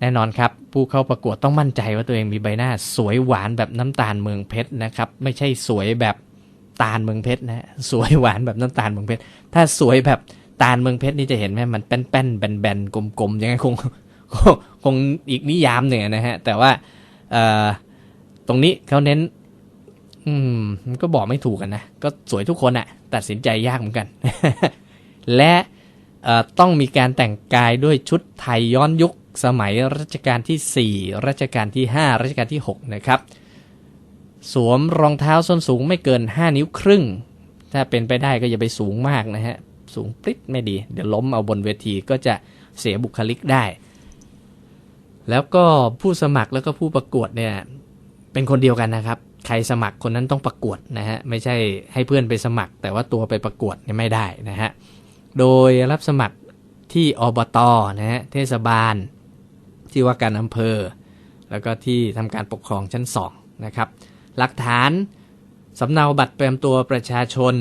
แน่นอนครับ ผู้เข้าประกวดต้องมั่นใจว่าตัวเองมีใบหน้า สวยหวานแบบน้ำตาลเมืองเพชรนะครับ ไม่ใช่สวยแบบตาลเมืองเพชรนะสวยหวานแบบน้ำตาลเมืองเพชร ถ้าสวยแบบตาลเมืองเพชรนี่จะเห็นไหมมันแป้นๆแบนๆกลมๆยังไงคงคงคงอีกนิยามหนึ่งนะฮะ แต่ว่าเอ่อตรงนี้เขาเน้น อืมก็บอกไม่ถูกกันนะ ก็สวยทุกคนอะตัดสินใจยากเหมือนกัน และเอ่อต้องมีการแต่งกายด้วยชุดไทยย้อนยุค สมัยรัชกาลที่ 4 รัชกาลที่ 5 รัชกาลที่ 6 นะครับ สวมรองเท้าส้นสูงไม่เกิน 5 นิ้วครึ่ง ถ้าเป็นไปได้ก็อย่าไปสูงมากนะฮะ สูงปริ๊ดไม่ดี เดี๋ยวล้มเอาบนเวทีก็จะเสียบุคลิกได้ แล้วก็ผู้สมัครแล้วก็ผู้ประกวดเนี่ยเป็นคนเดียวกันนะครับ ใครสมัครคนนั้นต้องประกวดนะฮะ ไม่ใช่ให้เพื่อนไปสมัคร แต่ว่าตัวไปประกวดเนี่ยไม่ได้นะฮะ โดยรับสมัครที่อบตนะฮะ เทศบาล ที่ว่าการอำเภอ แล้วก็ที่ทำการปกครองชั้น2นะครับ หลักฐานสำเนาบัตรประจำตัวประชาชน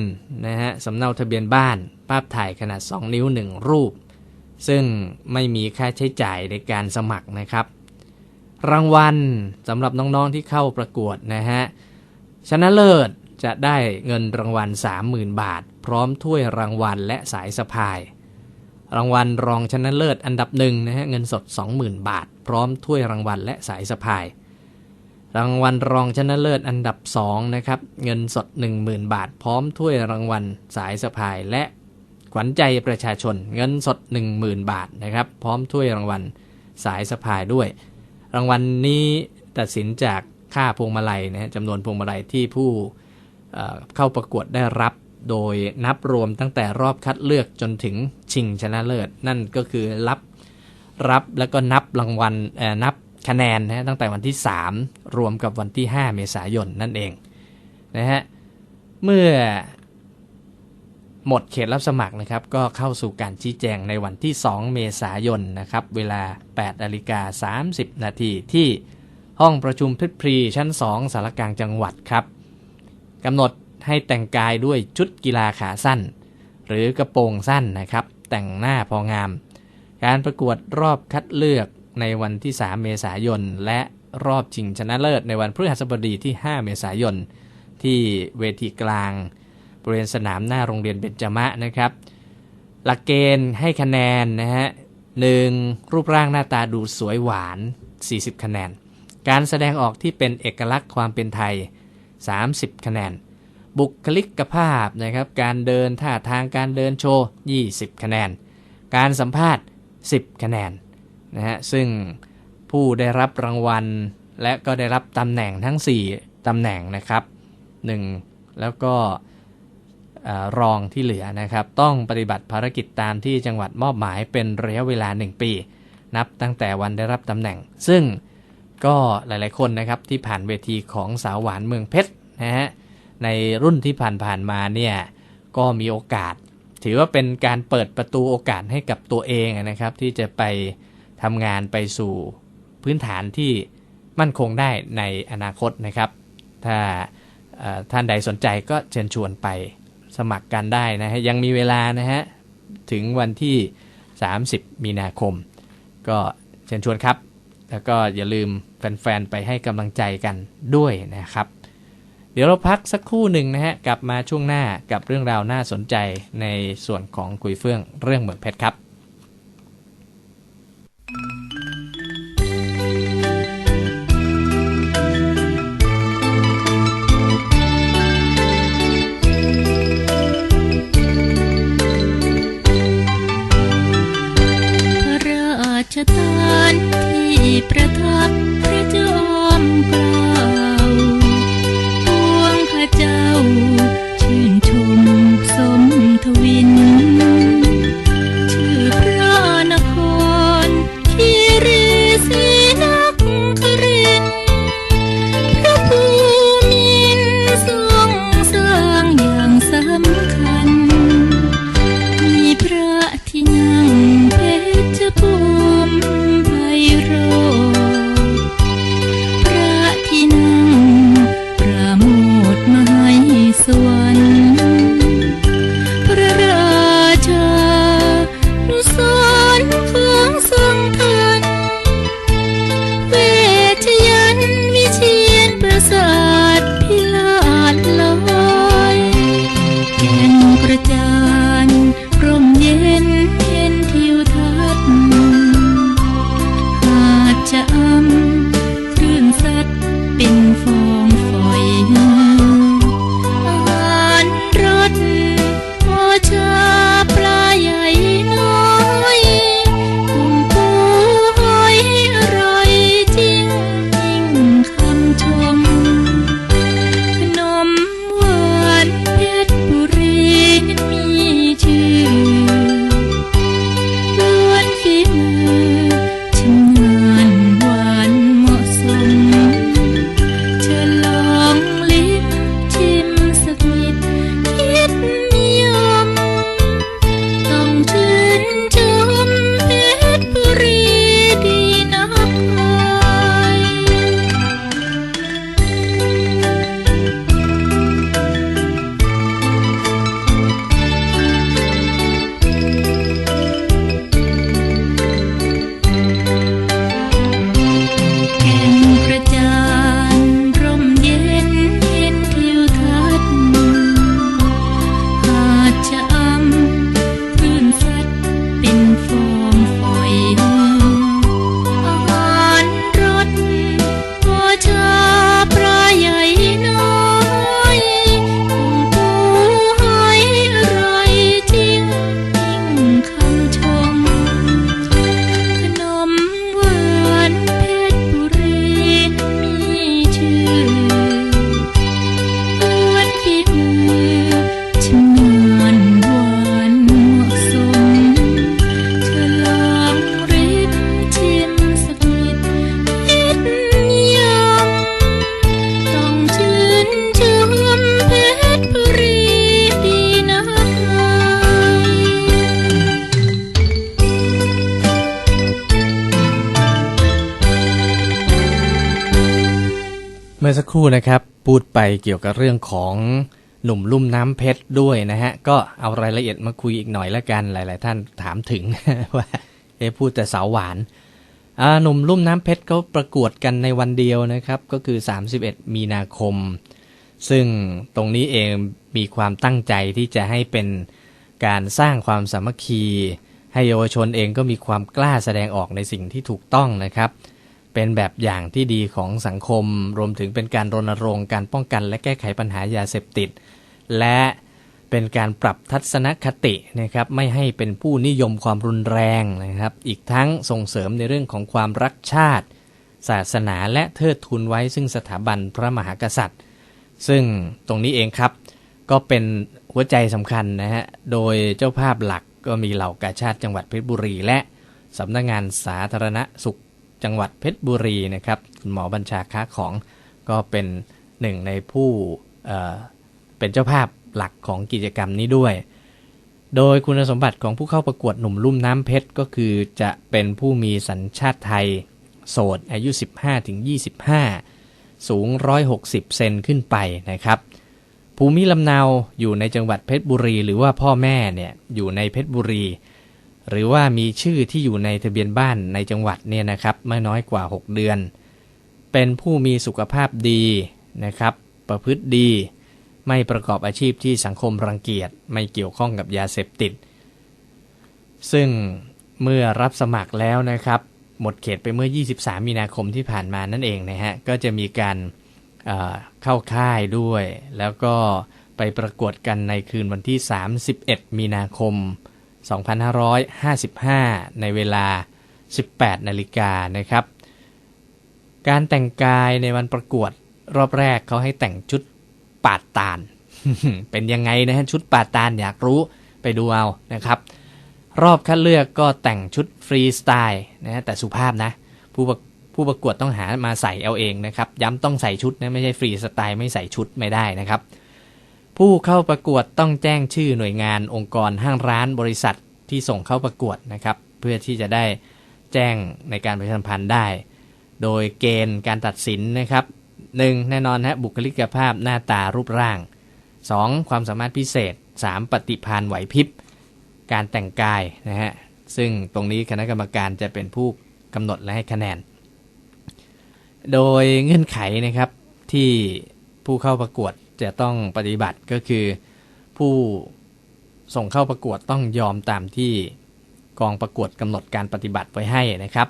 นะฮะสำเนาทะเบียนบ้าน ภาพถ่ายขนาด 2 นิ้ว 1 รูป ซึ่งไม่มีค่าใช้จ่ายในการสมัครนะครับ รางวัลสำหรับน้องๆที่เข้าประกวดนะฮะชนะเลิศจะได้เงินรางวัล 30,000 บาท พร้อมถ้วยรางวัลและสายสะพาย รางวัลรองชนะเลิศอันดับหนึ่งนะฮะเงินสด 20,000 บาท พร้อมถ้วยรางวัลและสายสะพาย รางวัลรองชนะเลิศอันดับ2นะครับเงินสด 10,000 บาท พร้อมถ้วยรางวัลสายสะพาย และขวัญใจประชาชน เงินสด 10,000 บาทนะครับพร้อมถ้วยรางวัลสายสะพายด้วย รางวัลนี้ตัดสินจากค่าพวงมาลัยนะฮะจำนวนพวงมาลัยที่ผู้เข้าประกวดได้รับ โดยนับรวมตั้งแต่รอบคัดเลือกจนถึงชิงชนะเลิศ นั่นก็คือรับรับแล้วก็นับรางวัลนับคะแนนนะตั้งแต่วันที่ 3 รวมกับวันที่ 5 เมษายนนั่นเองนะฮะเมื่อหมดเขตรับสมัครนะครับ ก็เข้าสู่การชี้แจงในวันที่ 2 เมษายนนะครับ เวลา8นาฬิกา30 นาทีที่ห้องประชุมเพชรพรีชั้น 2 สารกลางจังหวัดครับกำหนด ให้แต่งกายด้วยชุดกีฬาขาสั้น หรือกระโปรงสั้นนะครับ แต่งหน้าพองาม การประกวดรอบคัดเลือกในวันที่ 3 เมษายน และรอบชิงชนะเลิศในวันพฤหัสบดีที่ 5 เมษายน ที่เวทีกลางบริเวณสนามหน้าโรงเรียนเบญจมะนะครับ หลักเกณฑ์ให้คะแนนนะฮะหนึ่งรูปร่างหน้าตาดูสวยหวาน 40 คะแนน การแสดงออกที่เป็นเอกลักษณ์ความเป็นไทย 30 คะแนน บุคลิกภาพนะครับ การเดินท่าทางการเดินโชว์ 20 คะแนน การสัมภาษณ์ 10 คะแนนนะฮะซึ่งผู้ได้รับรางวัล และก็ได้รับตำแหน่งทั้ง 4ตำแหน่งนะครับ 1 แล้วก็อรองที่เหลือนะครับ ต้องปฏิบัติภารกิจตามที่จังหวัดมอบหมายเป็นระยะเวลา 1 ปี นับตั้งแต่วันได้รับตำแหน่ง ซึ่งก็หลายๆคนนะครับที่ผ่านเวทีของสาวหวานเมืองเพชรนะฮะ ในรุ่นที่ผ่านๆมาเนี่ยก็มีโอกาส ถือว่าเป็นการเปิดประตูโอกาสให้กับตัวเองนะครับ ที่จะไปทำงานไปสู่พื้นฐานที่มั่นคงได้ในอนาคตนะครับ ถ้าท่านใดสนใจก็เชิญชวนไปสมัครกันได้นะฮะยังมีเวลานะฮะถึงวันที่ 30 มีนาคม ก็เชิญชวนครับ แล้วก็อย่าลืมแฟนๆ ไปให้กำลังใจกันด้วยนะครับ ดี๋ยวเราพักสักครู่หนึ่งนะฮะ กลับมาช่วงหน้ากับเรื่องราวน่าสนใจในส่วนของคุยเฟื่องเรื่องเมืองเพชรครับ พระราชทานที่ประ ครู่นะครับพูดไปเกี่ยวกับเรื่องของหนุ่มลุ่มน้ำเพชรด้วยนะฮะ ก็เอารายละเอียดมาคุยอีกหน่อยละกันหลาย ๆ ท่านถามถึงว่าเอพูดแต่สาวหวานหนุ่มลุ่มน้ำเพชรเขาประกวดกันในวันเดียวนะครับ ก็คือ 31 มีนาคม ซึ่งตรงนี้เองมีความตั้งใจที่จะให้เป็นการสร้างความสามัคคี ให้เยาวชนเองก็มีความกล้าแสดงออกในสิ่งที่ถูกต้องนะครับ เป็นแบบอย่างที่ดีของสังคม รวมถึงเป็นการรณรงค์การป้องกันและแก้ไขปัญหายาเสพติด และเป็นการปรับทัศนคตินะครับไม่ให้เป็นผู้นิยมความรุนแรงนะครับ อีกทั้งส่งเสริมในเรื่องของความรักชาติ ศาสนาและเทิดทูนไว้ซึ่งสถาบันพระมหากษัตริย์ ซึ่งตรงนี้เองครับ ก็เป็นหัวใจสำคัญนะฮะโดยเจ้าภาพหลักก็มีเหล่ากาชาติจังหวัดเพชรบุรีและสำนักงานสาธารณสุข จังหวัดเพชรบุรีนะครับคุณหมอบัญชาค้าของก็เป็นหนึ่งในผู้เเป็นเจ้าภาพหลักของกิจกรรมนี้ด้วย โดยคุณสมบัติของผู้เข้าประกวดหนุ่มลุ่มน้ำเพชรก็คือจะเป็นผู้มีสัญชาติไทย โสดอายุ 15-25 สูง 160 เซนขึ้นไปนะครับภูมิลำเนาอยู่ในจังหวัดเพชรบุรี หรือว่าพ่อแม่เนี่ยอยู่ในเพชรบุรี หรือว่ามีชื่อที่อยู่ในทะเบียนบ้านในจังหวัดเนี่ยนะครับไม่น้อยกว่า 6 เดือน เป็นผู้มีสุขภาพดีนะครับ ประพฤติดี ไม่ประกอบอาชีพที่สังคมรังเกียจไม่เกี่ยวข้องกับยาเสพติด ซึ่งเมื่อรับสมัครแล้วนะครับ หมดเขตไปเมื่อ 23 มีนาคมที่ผ่านมานั่นเองนะฮะก็จะมีการเอ่อเข้าค่ายด้วย แล้วก็ไปประกวดกันในคืนวันที่ 31 มีนาคม 2555 ในเวลา 18 นาฬิกานะครับ การแต่งกายในวันประกวดรอบแรกเขาให้แต่งชุดปาดตาล เป็นยังไงนะฮะชุดปาดตาลอยากรู้ไปดูเอานะครับ รอบคัดเลือกก็แต่งชุดฟรีสไตล์นะฮะแต่สุภาพนะ ผู้ประผู้ประกวดต้องหามาใส่เอาเองนะครับ ย้ำต้องใส่ชุดนะไม่ใช่ฟรีสไตล์ไม่ใส่ชุดไม่ได้นะครับ ผู้เข้าประกวดต้องแจ้งชื่อหน่วยงานองค์กรห้างร้านบริษัทที่ส่งเข้าประกวดนะครับ เพื่อที่จะได้แจ้งในการประชาสัมพันธ์ได้ โดยเกณฑ์การตัดสินนะครับ 1. แน่นอนฮะบุคลิกภาพหน้าตารูปร่าง 2. ความสามารถพิเศษ 3. ปฏิภาณไหวพริบ การแต่งกายนะฮะซึ่งตรงนี้คณะกรรมการจะเป็นผู้กำหนดและให้คะแนน โดยเงื่อนไขนะครับที่ผู้เข้าประกวด จะต้องปฏิบัติก็คือ ผู้ส่งเข้าประกวดต้องยอมตามที่กองประกวดกำหนดการปฏิบัติไว้ให้นะครับ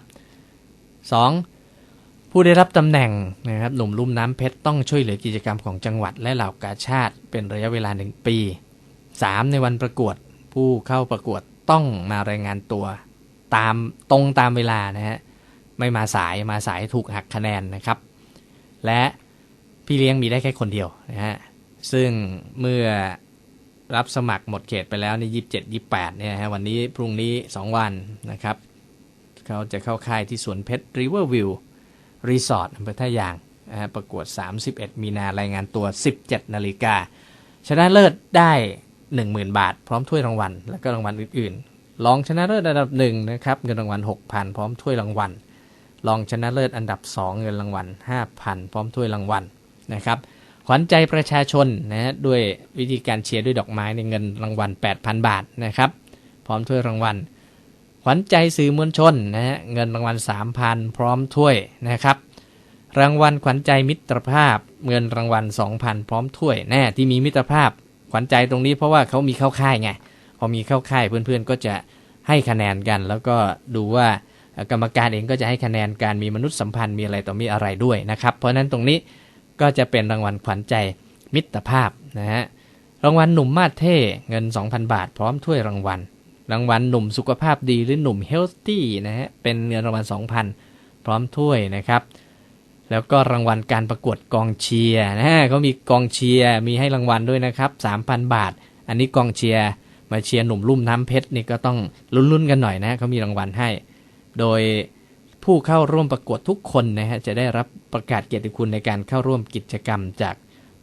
2. ผู้ได้รับตำแหน่งนะครับหนุ่มลุ่มน้ำเพชรต้องช่วยเหลือกิจกรรมของจังหวัดและเหล่ากาชาติ เป็นระยะเวลาหนึ่งปี 3. ในวันประกวดผู้เข้าประกวดต้องมารายงานตัวตามตรงตามเวลานะฮะไม่มาสายมาสายถูกหักคะแนนนะครับ และ พี่เลี้ยงมีได้แค่คนเดียวนะฮะซึ่งเมื่อรับสมัครหมดเขตไปแล้วในยี่สิบเจ็ดยี่แปดเนี่ยฮะวันนี้พรุ่งนี้2วันนะครับ เขาจะเข้าค่ายที่สวนเพชร Riverview Resort อำเภอท่ายางนะฮะประกวด 31 มีนารายงานตัว 17 นาฬิกา ชนะเลิศได้ 10,000 บาท พร้อมถ้วยรางวัล และก็รางวัลอื่นๆรองชนะเลิศอันดับหนึ่งนะครับเงินรางวัล 6,000 พร้อมถ้วยรางวัลรองชนะเลิศอันดับ 2 เงินรางวัล 5,000 พร้อมถ้วยรางวัล นะครับขวัญใจประชาชนนะฮะด้วยวิธีการเชียร์ด้วยดอกไม้ในเงินรางวัล 8,000 บาทนะครับพร้อมถ้วยรางวัล ขวัญใจสื่อมวลชนนะฮะเงินรางวัล 3,000 พร้อมถ้วยนะครับรางวัลขวัญใจมิตรภาพเงินรางวัล 2,000 พร้อมถ้วยแน่ที่มีมิตรภาพขวัญใจตรงนี้เพราะว่าเขามีเข้าค่ายไงพอมีเข้าค่ายเพื่อนๆก็จะให้คะแนนกัน แล้วก็ดูว่ากรรมการเองก็จะให้คะแนนการมีมนุษยสัมพันธ์มีอะไรต่อมีอะไรด้วยนะครับ เพราะฉะนั้นตรงนี้ ก็จะเป็นรางวัลขวัญใจมิตรภาพนะฮะรางวัลหนุ่มมาสเท่เงิน 2,000 บาท พร้อมถ้วยรางวัล รางวัลหนุ่มสุขภาพดีหรือหนุ่มเฮลตี้นะฮะเป็นเงินรางวัล 2,000 พร้อมถ้วยนะครับแล้วก็รางวัลการประกวดกองเชียร์นะฮะเขามีกองเชียร์มีให้รางวัลด้วยนะครับ3,000 บาท อันนี้กองเชียร์มาเชียร์หนุ่มลุ่มน้ำเพชรนี่ก็ต้องลุ้นๆกันหน่อยนะเขามีรางวัลให้ โดย ผู้เข้าร่วมประกวดทุกคนนะฮะจะได้รับประกาศเกียรติคุณในการเข้าร่วมกิจกรรมจาก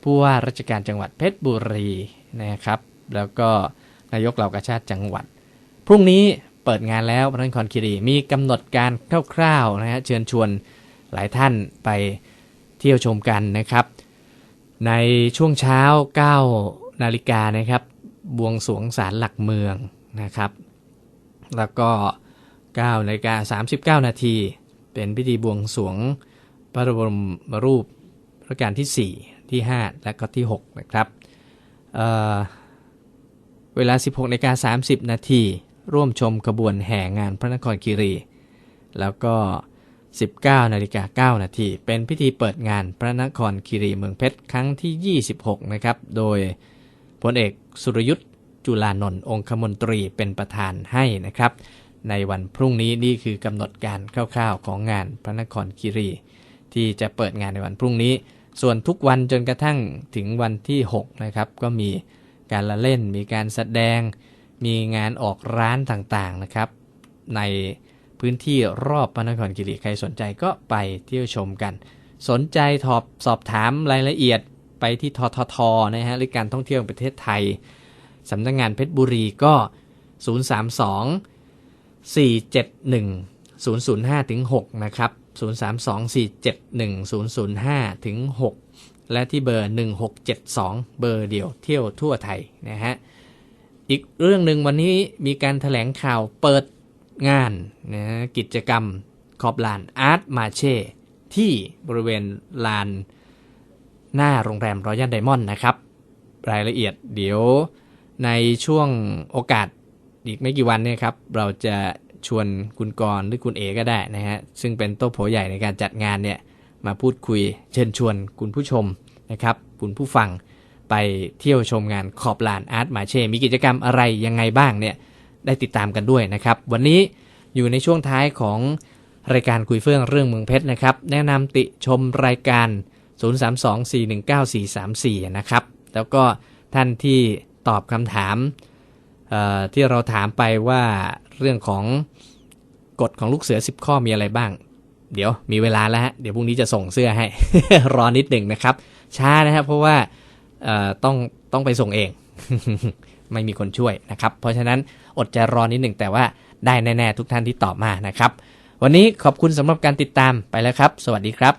ผู้ว่าราชการจังหวัดเพชรบุรีนะครับ แล้วก็นายกเหล่ากาชาติจังหวัด พรุ่งนี้เปิดงานแล้วพระนครคีรีมีกำหนดการคร่าวๆนะฮะเชิญชวนหลายท่านไปเที่ยวชมกันนะครับ ในช่วงเช้า 9 นาฬิกานะครับบวงสรวงศาลหลักเมืองนะครับ แล้วก็ 9นาฬิกา39 นาที เป็นพิธีบวงสรวงพระบรมรูปรัชกาลที่ 4 ที่ 5 และก็ที่ 6 นะครับเเวลา 16นาฬิกา30 นาที ร่วมชมขบวนแห่งานพระนครคีรี แล้วก็ 19นาฬิกา9นาที เป็นพิธีเปิดงานพระนครคีรีเมืองเพชรครั้งที่ 26 นะครับ โดยพลเอกสุรยุทธ์จุลานนท์องคมนตรีเป็นประธานให้นะครับ ในวันพรุ่งนี้นี่คือกำหนดการคร่าวๆของงานพระนครคีรี ที่จะเปิดงานในวันพรุ่งนี้ ส่วนทุกวันจนกระทั่งถึงวันที่6นะครับก็มีการละเล่นมีการแสดง มีงานออกร้านต่างๆนะครับ ในพื้นที่รอบพระนครคีรีใครสนใจก็ไปเที่ยวชมกัน สนใจทอบสอบถามรายละเอียดไปที่ทททนะฮะหรือการท่องเที่ยวประเทศไทยสำนักงานเพชรบุรีก็ 032 471 005ถึง6นะครับ032 471 005ถึง6และที่เบอร์ 1672 เบอร์เดียวเที่ยวทั่วไทยนะฮะอีกเรื่องหนึ่งวันนี้มีการถแถลงข่าวเปิดงานนะกิจกรรมขอบลานอาร์ตมาเช่ที่บริเวณลานหน้าโรงแรมรอยัลไดมอนด์นะครับ รายละเอียดเดี๋ยวในช่วงโอกาส อีกไม่กี่วันเนี่ยครับ เราจะชวนคุณกรหรือคุณเอก็ได้นะฮะซึ่งเป็นโต๊ะโผใหญ่ในการจัดงานเนี่ยมาพูดคุยเชิญชวนคุณผู้ชมนะครับคุณผู้ฟังไปเที่ยวชมงานขอบลานอาร์ตมาเช่ มีกิจกรรมอะไรยังไงบ้างเนี่ยได้ติดตามกันด้วยนะครับ วันนี้อยู่ในช่วงท้ายของรายการคุยเฟื่องเรื่องเมืองเพชรนะครับ แนะนำติชมรายการ 032 419 434 นะครับ แล้วก็ท่านที่ตอบคำถาม ที่เราถามไปว่าเรื่องของกฎของลูกเสือ 10 ข้อมีอะไรบ้าง เดี๋ยวมีเวลาแล้วฮะ เดี๋ยวพรุ่งนี้จะส่งเสื้อให้ รอนิดหนึ่งนะครับ ช้านะครับ เพราะว่าต้องต้องไปส่งเอง ไม่มีคนช่วยนะครับ เพราะฉะนั้นอดใจรอนิดหนึ่งแต่ว่าได้แน่ ๆ ทุกท่านที่ตอบมานะครับ วันนี้ขอบคุณสำหรับการติดตามไปแล้วครับ สวัสดีครับ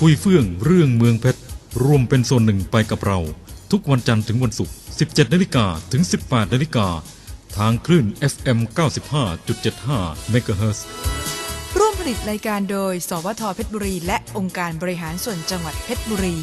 คุยเฟื่องเรื่องเมืองเพชรร่วมเป็นส่วนหนึ่งไปกับเรา ทุกวันจันทร์ถึงวันศุกร์ 17นาฬิกาถึง 18นาฬิกาทางคลื่น FM 95.75เมกะเฮิร่วมผลิตรายการโดย สวทเพชรบุรี และองค์การบริหารส่วนจังหวัดเพชรบุรี